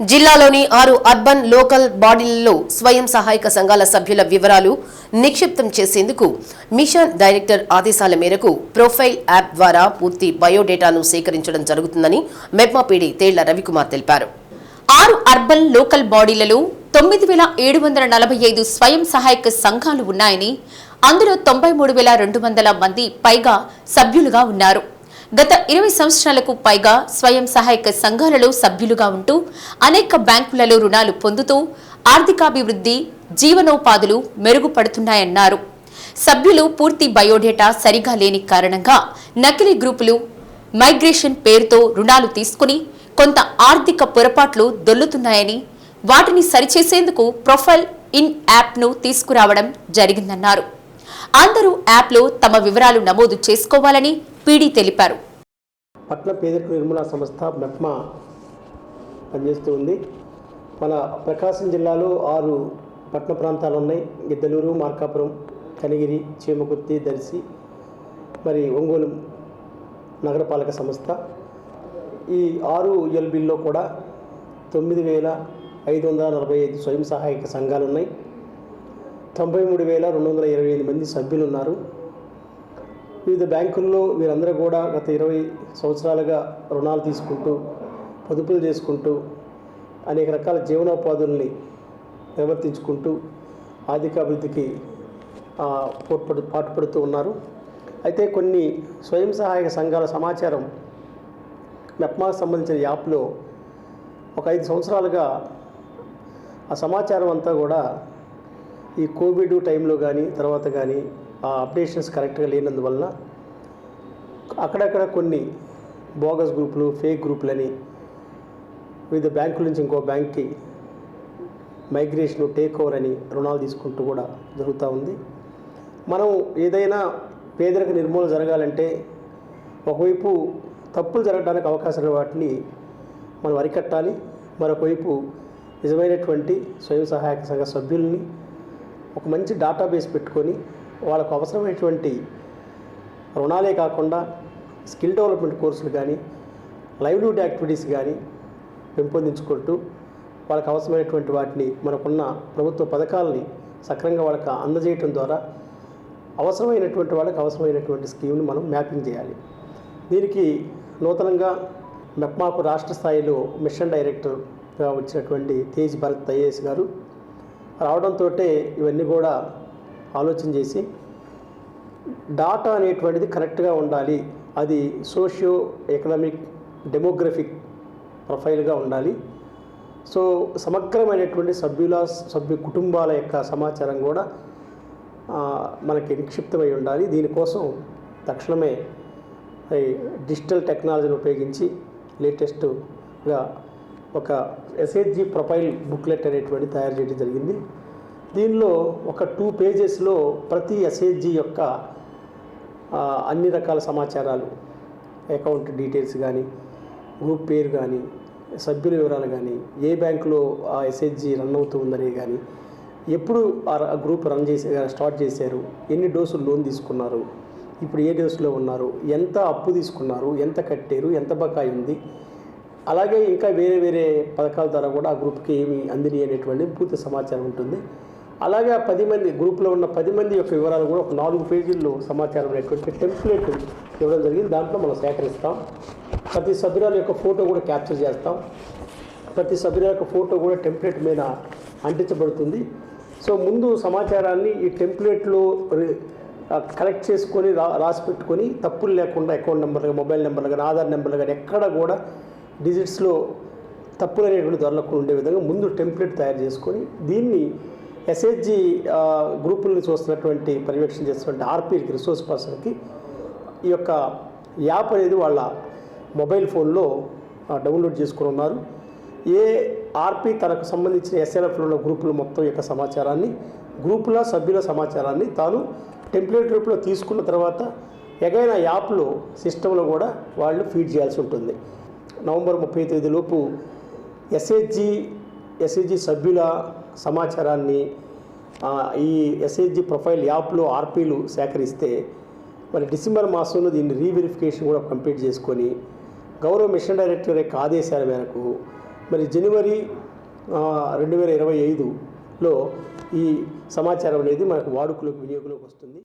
జిల్లాలోని ఆరు urban local బాడీలలో స్వయం సహాయక సంఘాల సభ్యుల వివరాలు నిక్షిప్తం చేసేందుకు మిషన్ డైరెక్టర్ ఆదేశాల మేరకు ప్రొఫైల్ యాప్ ద్వారా పూర్తి బయోడేటాను సేకరించడం జరుగుతుందని మెప్మాపీడి తేళ్ళ రవికుమార్ తెలిపారు. ఆరు అర్బన్ లోకల్ బాడీలలో తొమ్మిది వేల ఏడు వందల నలభై ఐదు స్వయం సహాయక సంఘాలు ఉన్నాయని అందులో తొంభై మూడు వేల రెండు వందల మంది పైగా సభ్యులుగా ఉన్నారు. గత ఇరవై సంవత్సరాలకు పైగా స్వయం సహాయక సంఘాలలో సభ్యులుగా ఉంటూ అనేక బ్యాంకులలో రుణాలు పొందుతూ ఆర్థికాభివృద్ధి జీవనోపాధులు మెరుగుపడుతున్నాయన్నారు. సభ్యులు పూర్తి బయోడేటా సరిగా లేని కారణంగా నకిలీ గ్రూపులు మైగ్రేషన్ పేరుతో రుణాలు తీసుకుని కొంత ఆర్థిక పొరపాట్లు దొల్లుతున్నాయని వాటిని సరిచేసేందుకు ప్రొఫైల్ ఇన్ యాప్ను తీసుకురావడం జరిగిందన్నారు. అందరూ యాప్లో తమ వివరాలు నమోదు చేసుకోవాలని పీడీ తెలిపారు. పట్న పేదరిక నిర్మూలన సంస్థ మెప్మా పనిచేస్తూ ఉంది. మన ప్రకాశం జిల్లాలో ఆరు పట్టణ ప్రాంతాలు ఉన్నాయి. గిద్దలూరు మార్కాపురం కనిగిరి చీమకుర్తి దర్శి మరి ఒంగోలు నగరపాలక సంస్థ. ఈ ఆరు ఎల్బీల్లో కూడా తొమ్మిది వేల ఐదు వందల నలభై ఐదు స్వయం సహాయక సంఘాలు ఉన్నాయి. తొంభై మూడు వేల రెండు వందల ఇరవై ఐదు మంది సభ్యులు ఉన్నారు. వివిధ బ్యాంకుల్లో వీరందరూ కూడా గత ఇరవై సంవత్సరాలుగా రుణాలు తీసుకుంటూ పొదుపులు చేసుకుంటూ అనేక రకాల జీవనోపాధుల్ని నిర్వర్తించుకుంటూ ఆర్థికాభివృద్ధికి ఆ, పోట్పడు పాటుపడుతూ ఉన్నారు. అయితే కొన్ని స్వయం సహాయక సంఘాల సమాచారం మెప్మాకు సంబంధించిన యాప్లో ఒక ఐదు సంవత్సరాలుగా ఆ సమాచారం అంతా కూడా ఈ కోవిడ్ టైంలో కానీ తర్వాత కానీ ఆ అప్డేషన్స్ కరెక్ట్గా లేనందువలన అక్కడక్కడ కొన్ని బోగస్ గ్రూపులు ఫేక్ గ్రూపులని వివిధ బ్యాంకుల నుంచి ఇంకో బ్యాంక్కి మైగ్రేషన్ టేక్ ఓవర్ అని రుణాలు తీసుకుంటూ కూడా జరుగుతూ ఉంది. మనం ఏదైనా పేదరిక నిర్మూలన జరగాలంటే ఒకవైపు తప్పులు జరగడానికి అవకాశం వాటిని మనం అరికట్టాలి మరొకవైపు నిజమైనటువంటి స్వయం సహాయక సంఘ సభ్యుల్ని ఒక మంచి డేటాబేస్ పెట్టుకొని వాళ్ళకు అవసరమైనటువంటి రుణాలే కాకుండా స్కిల్ డెవలప్మెంట్ కోర్సులు కానీ లైవ్లీహుడ్ యాక్టివిటీస్ కానీ పెంపొందించుకుంటూ వాళ్ళకు అవసరమైనటువంటి వాటిని మనకున్న ప్రభుత్వ పథకాలని సక్రంగా వాళ్ళకి అందజేయటం ద్వారా అవసరమైనటువంటి వాళ్ళకి అవసరమైనటువంటి స్కీమ్ని మనం మ్యాపింగ్ చేయాలి. దీనికి నూతనంగా మెప్మాకు రాష్ట్ర స్థాయిలో మిషన్ డైరెక్టర్గా వచ్చినటువంటి తేజ్ భరత్ ఐఏఎస్ గారు రావడంతో ఇవన్నీ కూడా ఆలోచన చేసి డాటా అనేటువంటిది కరెక్ట్గా ఉండాలి. అది సోషియో ఎకనామిక్ డెమోగ్రఫిక్ ప్రొఫైల్గా ఉండాలి. సో సమగ్రమైనటువంటి సభ్యుల సభ్యు కుటుంబాల యొక్క సమాచారం కూడా మనకి నిక్షిప్తమై ఉండాలి. దీనికోసం తక్షణమే డిజిటల్ టెక్నాలజీని ఉపయోగించి లేటెస్ట్గా ఒక ఎస్హెచ్జి ప్రొఫైల్ బుక్లెట్ అనేటువంటి తయారు చేయడం జరిగింది. దీనిలో ఒక టూ పేజెస్లో ప్రతి ఎస్హెచ్జి యొక్క అన్ని రకాల సమాచారాలు అకౌంట్ డీటెయిల్స్ కానీ గ్రూప్ పేరు కానీ సభ్యుల వివరాలు కానీ ఏ బ్యాంకులో ఆ ఎస్హెచ్జి రన్ అవుతూ ఉందని కానీ ఎప్పుడు ఆ ర- గ్రూప్ రన్ చేసే స్టార్ట్ చేశారు ఎన్ని డోసులు లోన్ తీసుకున్నారు ఇప్పుడు ఏ డోసులో ఉన్నారు ఎంత అప్పు తీసుకున్నారు ఎంత కట్టారు ఎంత బకాయి ఉంది అలాగే ఇంకా వేరే వేరే పథకాల ద్వారా కూడా ఆ గ్రూప్కి ఏమి అందిని అనేటువంటి పూర్తి సమాచారం ఉంటుంది. అలాగే ఆ పది మంది గ్రూప్లో ఉన్న పది మంది యొక్క వివరాలు కూడా ఒక నాలుగు పేజీల్లో సమాచారం అనేటువంటి టెంప్లెట్ ఇవ్వడం జరిగింది. దాంట్లో మనం సేకరిస్తాం. ప్రతి సభ్యురాల యొక్క ఫోటో కూడా క్యాప్చర్ చేస్తాం. ప్రతి సభ్యుల యొక్క ఫోటో కూడా టెంప్లెట్ మీద అంటించబడుతుంది. సో ముందు సమాచారాన్ని ఈ టెంప్లెట్లో కలెక్ట్ చేసుకొని రా రాసి పెట్టుకొని తప్పులు లేకుండా అకౌంట్ నెంబర్లు మొబైల్ నెంబర్లు కానీ ఆధార్ నెంబర్లు కానీ ఎక్కడ కూడా డిజిట్స్లో తప్పులు అనేటువంటి ధరలకు ఉండే విధంగా ముందు టెంప్లెట్ తయారు చేసుకొని దీన్ని ఎస్హెచ్జి గ్రూపుల్ని చూస్తున్నటువంటి పర్యవేక్షణ చేస్తున్నటువంటి ఆర్పీకి రిసోర్స్ పర్సన్కి ఈ యొక్క యాప్ అనేది వాళ్ళ మొబైల్ ఫోన్లో డౌన్లోడ్ చేసుకుని ఉన్నారు. ఏ ఆర్పీ తనకు సంబంధించిన ఎస్ఎల్ఎఫ్లో ఉన్న గ్రూపుల మొత్తం యొక్క సమాచారాన్ని గ్రూపుల సభ్యుల సమాచారాన్ని తాను టెంప్లెట్ రూపంలో తీసుకున్న తర్వాత ఎగైన యాప్లో సిస్టంలో కూడా వాళ్ళు ఫీడ్ చేయాల్సి ఉంటుంది. నవంబర్ ముప్పై తేదీలోపు ఎస్హెచ్జి ఎస్హెచ్జి సభ్యుల సమాచారాన్ని ఈ ఎస్హెచ్జి ప్రొఫైల్ యాప్లో ఆర్పీలు సేకరిస్తే మరి డిసెంబర్ మాసంలో దీన్ని రీవెరిఫికేషన్ కూడా కంప్లీట్ చేసుకొని గౌరవ మిషన్ డైరెక్టర్ యొక్క ఆదేశాల మేరకు మరి జనవరి రెండు వేల ఇరవై ఐదులో ఈ సమాచారం అనేది మనకు వాడుకలోకి వినియోగంలోకి వస్తుంది.